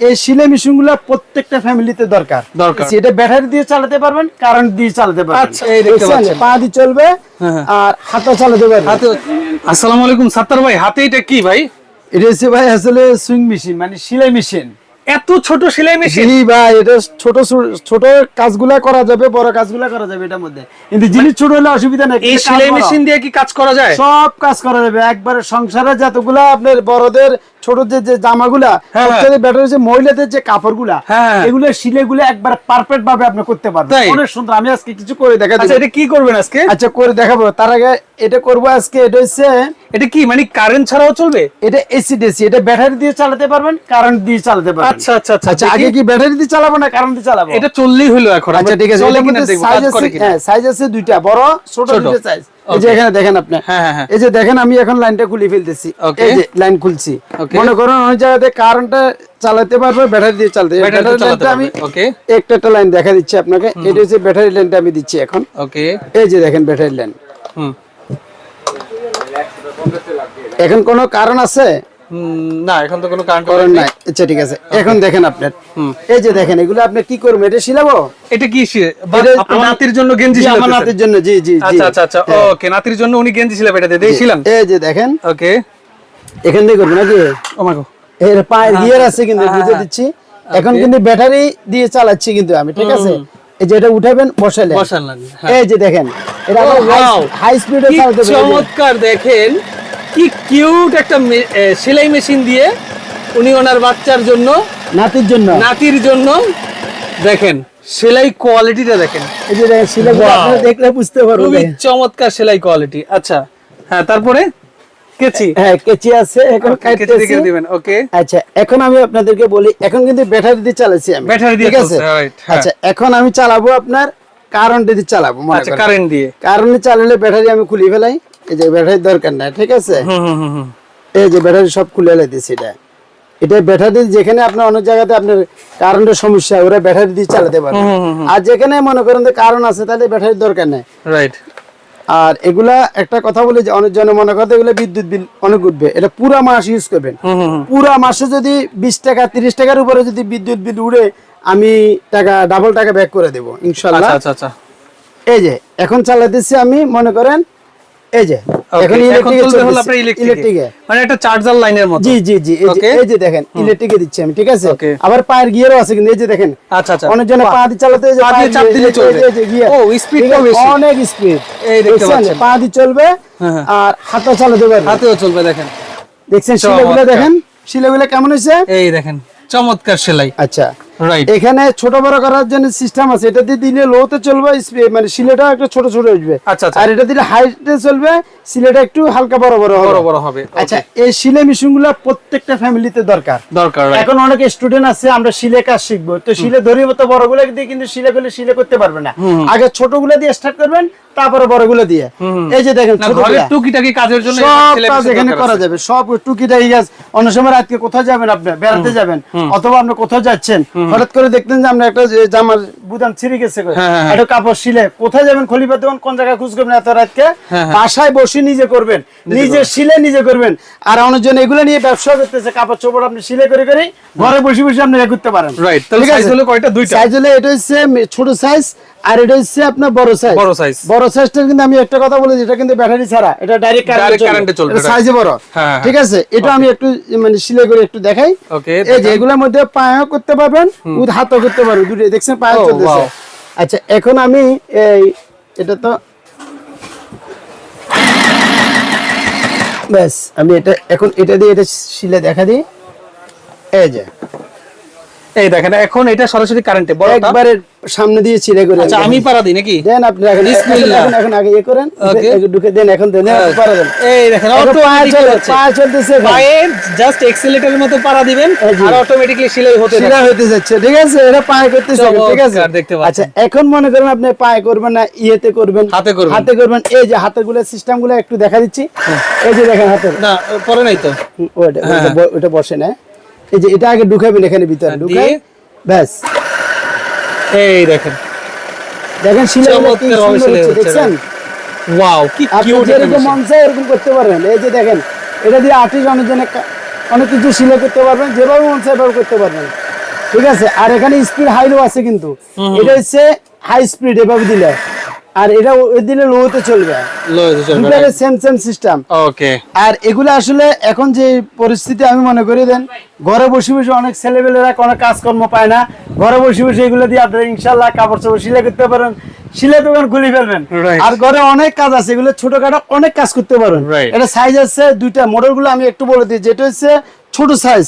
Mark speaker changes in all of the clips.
Speaker 1: এই সিলাই মেশিনগুলো প্রত্যেকটা ফ্যামিলিতে দরকার
Speaker 2: দরকার।
Speaker 1: এটা ব্যাটারি দিয়ে চালাতে পারবেন কারেন্ট দিয়ে চালাতে পারবেন
Speaker 2: আচ্ছা।
Speaker 1: পা দিয়ে চলবে
Speaker 2: হ্যাঁ, হ্যাঁ।
Speaker 1: আর হাতে চালাতে পারবেন
Speaker 2: হাতে আসসালামু আলাইকুম সাত্তার ভাই হাতে এটা কি ভাই
Speaker 1: এটা হচ্ছে ভাই আসলে সুইং মেশিন মানে সিলাই মেশিন
Speaker 2: এত ছোট সেলাই মেশিন?
Speaker 1: জি ভাই এটা ছোট ছোট কাজগুলা করা যাবে বড় কাজগুলা করা যাবে এটার মধ্যে। কিন্তু জিনিস ছোট হলে অসুবিধা নেই
Speaker 2: এই সেলাই মেশিন দিয়ে কি কাজ করা যায়?
Speaker 1: সব কাজ করা যাবে। একবারে সংসারে যতগুলা আপনার বড়দের ছোট যে যে জামাগুলা
Speaker 2: হ্যাঁ,
Speaker 1: সবচেয়ে বেটার হচ্ছে মহিলাদের যে কাপড়গুলা
Speaker 2: হ্যাঁ।
Speaker 1: এগুলো সিলেগুলো একবার পারফেক্ট ভাবে আপনি করতে পারবেন? অনেক সুন্দর। আমি আজকে কিছু করে দেখা
Speaker 2: আচ্ছা এটা কি করবেন আজকে?
Speaker 1: আচ্ছা করে দেখাবো। তার আগে এটা করব আজকে। এটা হচ্ছে
Speaker 2: এটা কি মানে কারেন্ট ছাড়াও চলবে?
Speaker 1: এটা এসি ডিসি এটা ব্যাটারি দিয়ে চালাতে পারবেন কারেন্ট দিয়ে চালাতে পারবেন।
Speaker 2: আচ্ছা আচ্ছা আচ্ছা।
Speaker 1: আচ্ছা আগে কি ব্যাটারি দিয়ে চালাবো না কারেন্ট দিয়ে চালাবো?
Speaker 2: এটা চললেই হলো এখন
Speaker 1: আচ্ছা ঠিক আছে
Speaker 2: চলে
Speaker 1: এটার
Speaker 2: কিনা
Speaker 1: মধ্যে
Speaker 2: দেখব
Speaker 1: সাইজ আছে হ্যাঁ সাইজ আছে দুইটা বড় ছোট। দুইটা সাইজ এই যে এখানে দেখেন আপনি।
Speaker 2: হ্যাঁ, হ্যাঁ, হ্যাঁ।
Speaker 1: এই যে দেখেন আমি এখন লাইনটা খুলে ফেলতেছি. এই যে লাইন খুলছি. মনে করুন অনেক জায়গাতে কারেন্টটা চালাতে পারবে ব্যাটারি দিয়ে চালাতে
Speaker 2: ব্যাটারি
Speaker 1: লাইনটা আমি
Speaker 2: ওকে
Speaker 1: একটা একটা লাইন দেখা দিচ্ছি আপনাকে। এটা হচ্ছে ব্যাটারি লাইনটা আমি দিচ্ছি এখন।
Speaker 2: ওকে
Speaker 1: এই যে দেখেন ব্যাটারি লাইন
Speaker 2: হুম।
Speaker 1: এখন কোনো কারণ আছে?
Speaker 2: না এখন তো কোনো কারেন্ট
Speaker 1: কারণ নাই। আচ্ছা ঠিক আছে। এখন দেখেন আপনার এই যে দেখেন এগুলো আপনি কি করবেন? এটা শিলাবো?
Speaker 2: এটা কি সে- বা
Speaker 1: এটা
Speaker 2: আপনার নাতির জন্য গেঞ্জি
Speaker 1: জি, আমার নাতির জন্য জি জি জি।
Speaker 2: আচ্ছা আচ্ছা আচ্ছা। ওকে নাতির জন্য উনি গেঞ্জি ছিল এটা দিয়ে দিয়েছিলেন
Speaker 1: এই যে দেখেন।
Speaker 2: ওকে
Speaker 1: এখান থেকে করব নাকি?
Speaker 2: ও মা
Speaker 1: এর পায়ের গিয়ার আছে কিন্তু বুঝে দিচ্ছি। এখন কিন্তু ব্যাটারি দিয়ে চালাচ্ছি কিন্তু আমি ঠিক আছে? এই যে এটা উঠাবেন বসালে
Speaker 2: বসান লাগবে হ্যাঁ।
Speaker 1: এই যে দেখেন এটা হাই স্পিডে চালাতে
Speaker 2: চমৎকার দেখেন কি কিউট একটা সেলাই মেশিন দিয়ে উনি ওনার বাচ্চার জন্য
Speaker 1: নাতির জন্য।
Speaker 2: নাতির জন্য দেখেন সেলাই কোয়ালিটিটা দেখেন।
Speaker 1: এই যে! আপনারা দেখলে বুঝতে পারবেন।
Speaker 2: খুবই চমৎকার সেলাই কোয়ালিটি আচ্ছা হ্যাঁ তারপরে? কেচি?
Speaker 1: হ্যাঁ কেচি আছে এখন কাটতেছি।
Speaker 2: দিবেন ওকে
Speaker 1: আচ্ছা এখন আমি আপনাদেরকে বলি এখন কিন্তু ব্যাটারি দিয়ে চালাচ্ছি আমি
Speaker 2: ব্যাটারি দিয়ে
Speaker 1: ঠিক আছে?
Speaker 2: চলছে, right, হ্যাঁ।
Speaker 1: আচ্ছা এখন আমি চালাবো আপনার কারেন্ট দিয়ে চালাবো
Speaker 2: আচ্ছা কারেন্ট দিয়ে।
Speaker 1: কারেন্ট চালালে ব্যাটারি আমি খুলে ফেলাই এই যে ব্যাটারির দরকার নাই ঠিক আছে? এই যে ব্যাটারি সব খুলে লাইতেছি এটা। এটা ব্যাটারি যেখানে আপনার অনেক জায়গাতে আপনার কারেন্টের সমস্যা ওরা ব্যাটারি দিয়ে চালাতে পারে আর যেখানে মনে করেন যে কারণ আছে তাহলে ব্যাটারির দরকার নেই।
Speaker 2: রাইট
Speaker 1: আর এগুলা একটা কথা বলি যে অনেক জনে মনে করতে এগুলো বিদ্যুৎ বিল অনেক উঠবে। এটা পুরা মাস ইউজ করবেন। পুরা মাসে যদি বিশ টাকা তিরিশ টাকার উপরে যদি বিদ্যুৎ বিল উড়ে আমি টাকা ডাবল টাকা ব্যাক করে দেবো ইনশাল্লাহ।
Speaker 2: আচ্ছা আচ্ছা আচ্ছা।
Speaker 1: এই যে এখন চালাতেছি আমি মনে করেন এই যে এখন ইলেকট্রিকে
Speaker 2: মানে একটা চার্জার লাইনের মতো।
Speaker 1: জি জি জি এই যে দেখেন ইলেকট্রিকে দিচ্ছি আমি ঠিক আছে? আবার পায়ের গিয়ারও আছে কিন্তু এই যে দেখেন
Speaker 2: আচ্ছা আচ্ছা।
Speaker 1: অনেক জনে পা দিয়ে চালাতে এই যে
Speaker 2: পা দিয়ে চাপ দিলে চলবে। ও,
Speaker 1: ঠিক
Speaker 2: বেশি।
Speaker 1: অনেক স্পিড
Speaker 2: এই দেখতে পাচ্ছেন।
Speaker 1: পা দিয়ে চলবে
Speaker 2: হ্যাঁ, হ্যাঁ।
Speaker 1: আর হাতে চালাতে পারবে।
Speaker 2: হাতেও চলবে দেখেন।
Speaker 1: দেখছেন শিলাগুলো। দেখেন? শিলাগুলো কেমন হয়েছে?
Speaker 2: এই দেখেন চমৎকার সেলাই।
Speaker 1: আচ্ছা। এখানে ছোট বড় করার জন্য সিস্টেম আছে। এটা দিয়ে দিলে লোতে চলবে মানে সিলেটা একটা ছোট ছোট আসবে
Speaker 2: আচ্ছা, আচ্ছা।
Speaker 1: আর এটা দিলে হাইটে চলবে সিলেটা একটু হালকা বড় বড়
Speaker 2: বড় বড় হবে
Speaker 1: আচ্ছা এই সিলে মেশিনগুলা প্রত্যেকটা ফ্যামিলিতে দরকার।
Speaker 2: দরকার
Speaker 1: এখন অনেক স্টুডেন্ট আছে আমরা শিলে কাজ শিখব। তো শিলে ধরিয়ে তো বড়গুলো দিয়ে কিন্তু শিলে গুলো শিলে করতে পারবে না। আগে ছোটগুলো দিয়ে স্টার্ট করবেন তারপরে বড় বড়গুলো দিয়ে। এই যে দেখেন
Speaker 2: টুকিটাকি কাজের জন্য
Speaker 1: সব কাজ এখানে করা যাবে। সব টুকিটাকি কাজ। অন্য সময় রাতকে কোথাও যাবেন আপনি বেড়াতে যাবেন। অথবা আপনি কোথাও যাচ্ছেন হঠাৎ করে দেখতেন যে আমরা একটা জামার বুদাম ছিঁড়ে গেছে
Speaker 2: হ্যাঁ, হ্যাঁ, হ্যাঁ।
Speaker 1: একটা কাপড় শিলে। কোথায় যাবেন খলিফার দোকান? কোন জায়গায় খুঁজ করবেন এত রাতকে? বাসায় বসে নিজে করবেন। নিজে শিলে নিজে করবেন। আর অনেকজন এগুলো নিয়ে ব্যবসা করতেছে। কাপড় চোপড় আপনি শিলে করে করে ঘরে বসে বসে আপনি করতে পারেন।
Speaker 2: Right, তাহলে
Speaker 1: আছে?
Speaker 2: হলো কয়টা? দুইটা?
Speaker 1: সাইজ হলো এটা হচ্ছে ছোট সাইজ আর এটা হচ্ছে আপনার বড় সাইজ
Speaker 2: বড় size।
Speaker 1: বড় সাইজটা কিন্তু আমি একটা কথা বলেছি এটা কিন্তু ব্যাটারি ছাড়া। এটা ডাইরেক্ট
Speaker 2: এ চলবে,
Speaker 1: সাইজে বড়।
Speaker 2: হ্যাঁ,
Speaker 1: ঠিক আছে? এটা আমি একটু মানে সিলাই করে একটু দেখাই। এই যে। এগুলোর মধ্যে পায়েও করতে পারবেন উদ হাতও করতে পারবেন। দুটো দেখছেন পায়ে আচ্ছা এখন আমি এই এটা তো ব্যাস আমি এটা এখন এটা দিয়ে এটা শিলে দেখা দিই। এই যে।
Speaker 2: এই দেখেন এখন এটা সরাসরি কারেন্টে বড়টা
Speaker 1: একবারে সামনে দিয়ে ছিঁড়ে করে
Speaker 2: আচ্ছা আমি পারা দিই নাকি?
Speaker 1: দেন আপনি
Speaker 2: বিসমিল্লাহ।
Speaker 1: এখন আগে ইয়ে করেন. ঢুকে দেন এখন দেন পারা দেন।
Speaker 2: এই দেখেন
Speaker 1: এখন পায়ে
Speaker 2: automatic
Speaker 1: চলে
Speaker 2: হচ্ছে।
Speaker 1: পায়ে চলতেছে।
Speaker 2: পায়ে জাস্ট এক্সেলেটরের মতো পারা দিবেন আর অটোমেটিক্যালি সেলাই হতে থাকে
Speaker 1: হতে যাচ্ছে ঠিক আছে? এটা পায়ে করতেছে ঠিক আছে?
Speaker 2: চমৎকার, দেখতে পাচ্ছেন।
Speaker 1: আচ্ছা এখন মনে করেন আপনি পায়ে করবেন না ইয়েতে করবেন।
Speaker 2: হাতে করবেন।
Speaker 1: হাতে করবেন। এই যে হাতেরগুলো সিস্টেমগুলো একটু দেখা দিচ্ছি। এই যে দেখেন হাতের।
Speaker 2: না পরে নাই তো।
Speaker 1: ওইটা ওইটা ব- ওইটা বসে না। এই যে এটা আগে ঢুকাবেন এখানে ভিতরে
Speaker 2: হ্যাঁ,
Speaker 1: ঢুকাই? ব্যাস।
Speaker 2: এই দেখেন।
Speaker 1: দেখেন শিলা দেখছেন?
Speaker 2: ওয়াও কি কিউট
Speaker 1: যেরকম মন চায় এরকম করতে পারবেন। এই যে দেখেন এটা দিয়ে আর্টিস্ট অনেকজনে অনেক কিছু সিলে করতে পারবেন যেভাবে মন চায় এভাবে করতে পারবেন। ঠিক আছে? আর এখানে স্পিড হাই লো আছে কিন্তু। এটা হচ্ছে হাই স্পিড এভাবে দিলে। আর এটা ওই দিলে লোতে চলবে। দুটারে সেম সেম সিস্টেম
Speaker 2: ওকে
Speaker 1: আর এগুলো আসলে এখন যে পরিস্থিতি আমি মনে করি দেন ঘরে বসে বসে অনেক ছেলেবেলেরা কোনো কাজকর্ম পায় না। ঘরে বসে বসে এগুলো দিয়ে আপনারা ইনশাল্লাহ কাপড় চাপড় সিলাই করতে পারেন সিলাই দোকান খুলে ফেলবেন। আর ঘরে অনেক কাজ আছে এগুলো ছোটখাটো অনেক কাজ করতে পারেন. এটা সাইজ আছে দুইটা মডেলগুলো আমি একটু বলে দিই। যেটা হচ্ছে ছোট সাইজ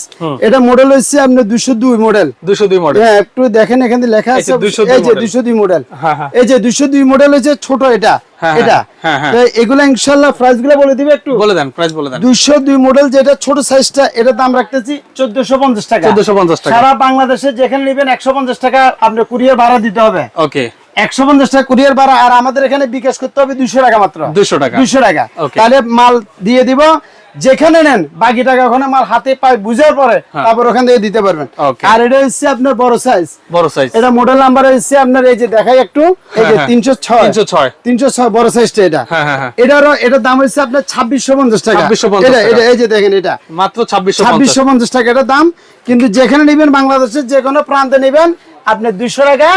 Speaker 1: এটা মডেল হচ্ছে আপনার দুশো দুই মডেল
Speaker 2: দুশো দুই মডেল
Speaker 1: হ্যাঁ একটু দেখেন এখানে লেখা আছে। এই যে। দুশো দুই মডেল
Speaker 2: হ্যাঁ, হ্যাঁ।
Speaker 1: এই যে দুশো দুই মডেল হচ্ছে ছোট এটা।
Speaker 2: হ্যাঁ,
Speaker 1: এটা।
Speaker 2: হ্যাঁ, হ্যাঁ।
Speaker 1: এগুলো ইনশাল্লাহ প্রাইসগুলো বলে দিবে একটু।
Speaker 2: বলে দেন প্রাইস বলে দেন।
Speaker 1: দুইশো দুই মডেল যেটা ছোট সাইজটা এটা দাম রাখতেছি চোদ্দশো পঞ্চাশ টাকা।
Speaker 2: 1450 টাকা।
Speaker 1: সারা বাংলাদেশে যেখানে নেবেন একশো পঞ্চাশ টাকা আপনার কুরিয়ার ভাড়া দিতে হবে।
Speaker 2: ওকে
Speaker 1: একশো পঞ্চাশ টাকা কুরিয়ার ভাড়া আর আমাদের এখানে বিকাশ করতে হবে দুইশো টাকা মাত্র।
Speaker 2: 200 টাকা।
Speaker 1: দুইশো টাকা। তাহলে মাল দিয়ে দিব। যেখানে নেন বাকি টাকা ওখানে মাল হাতে পায় বুঝার পরে
Speaker 2: হ্যাঁ।
Speaker 1: তারপর ওখান থেকে দিতে পারবেন। আর এটা হচ্ছে আপনার বড় সাইজ
Speaker 2: বড় সাইজ
Speaker 1: এটা মডেল নাম্বার হচ্ছে আপনার এই যে দেখাই একটু এই যে
Speaker 2: হ্যাঁ,
Speaker 1: তিনশো ছয়।
Speaker 2: 306
Speaker 1: তিনশো ছয় বড় সাইজটা এটা।
Speaker 2: হ্যাঁ, হ্যাঁ, হ্যাঁ।
Speaker 1: এটারও এটার দাম হচ্ছে আপনার ছাব্বিশশো পঞ্চাশ টাকা। এটা এটা এই যে দেখেন এটা।
Speaker 2: মাত্র ছাব্বিশশো
Speaker 1: ছাব্বিশশো পঞ্চাশ টাকা এটা দাম। কিন্তু যেখানে নেবেন বাংলাদেশের যে কোনো প্রান্তে নেবেন আপনি দুইশো টাকা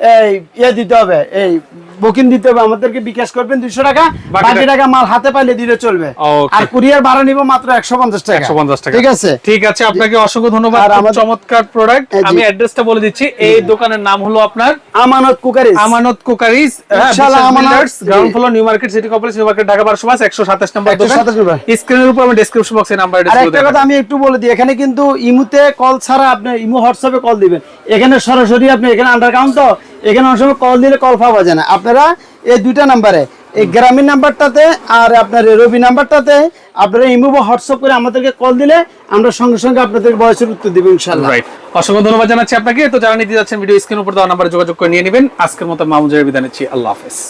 Speaker 1: এই ইয়ে দিতে হবে এই বুকিং দিতে হবে। আমাদেরকে বিকাশ করবেন দুইশো টাকা
Speaker 2: বাকি টাকা-
Speaker 1: মাল হাতে পাইলে দিলে চলবে। আর কুরিয়ার ভাড়া নিব মাত্র একশো পঞ্চাশ টাকা।
Speaker 2: একশো পঞ্চাশ টাকা।
Speaker 1: ঠিক আছে?
Speaker 2: ঠিক আছে আপনাকে অসংখ্য ধন্যবাদ।
Speaker 1: আমাদের-
Speaker 2: চমৎকার প্রোডাক্ট
Speaker 1: হ্যাঁ।
Speaker 2: আমি অ্যাড্রেসটা বলে দিচ্ছি। এই দোকানের নাম হলো আপনার
Speaker 1: আমানত কুকারিজ।
Speaker 2: আমানত কুকারিজ
Speaker 1: ইনশাআল্লাহ Amanat-
Speaker 2: ground floor New Market City Complex New Market Dhaka বারোশো পাঁচ একশো সাতাশ নম্বর দোকান।
Speaker 1: 127 নম্বর।
Speaker 2: স্ক্রিনের উপর আমি ডেসক্রিপশন বক্সে নাম্বার
Speaker 1: আর একটা কথা আমি একটু বলে দিই এখানে কিন্তু ইমুতে কল ছাড়া আপনি ইমু হোয়াটসঅ্যাপে কল দিবেন। এখানে সরাসরি আপনি এখানে আন্ডারগ্রাউন্ড তো এখানে অনেক সময় কল দিলে কল পাওয়া যায় না। আপনারা এই দুইটা নাম্বারে, এই গ্রামীণ নাম্বারটাতে আর আপনার রবি নাম্বারটাতে আপনারা ইমুভ হোয়াটসঅ্যাপ করে আমাদেরকে কল দিলে আমরা সঙ্গে সঙ্গে আপনাদের বয়সের উত্তর দেবো ইনশাল্লাহ
Speaker 2: রাইট অসংখ্য ধন্যবাদ জানাচ্ছি আপনাকে। তো যারা নিতে যাচ্ছেন ভিডিও স্ক্রিন উপর দেওয়া নাম্বারে যোগাযোগ করে নিয়ে নেবেন। আজকের মতো মামুজের বিদায় নিচ্ছি। আল্লাহ হাফেজ।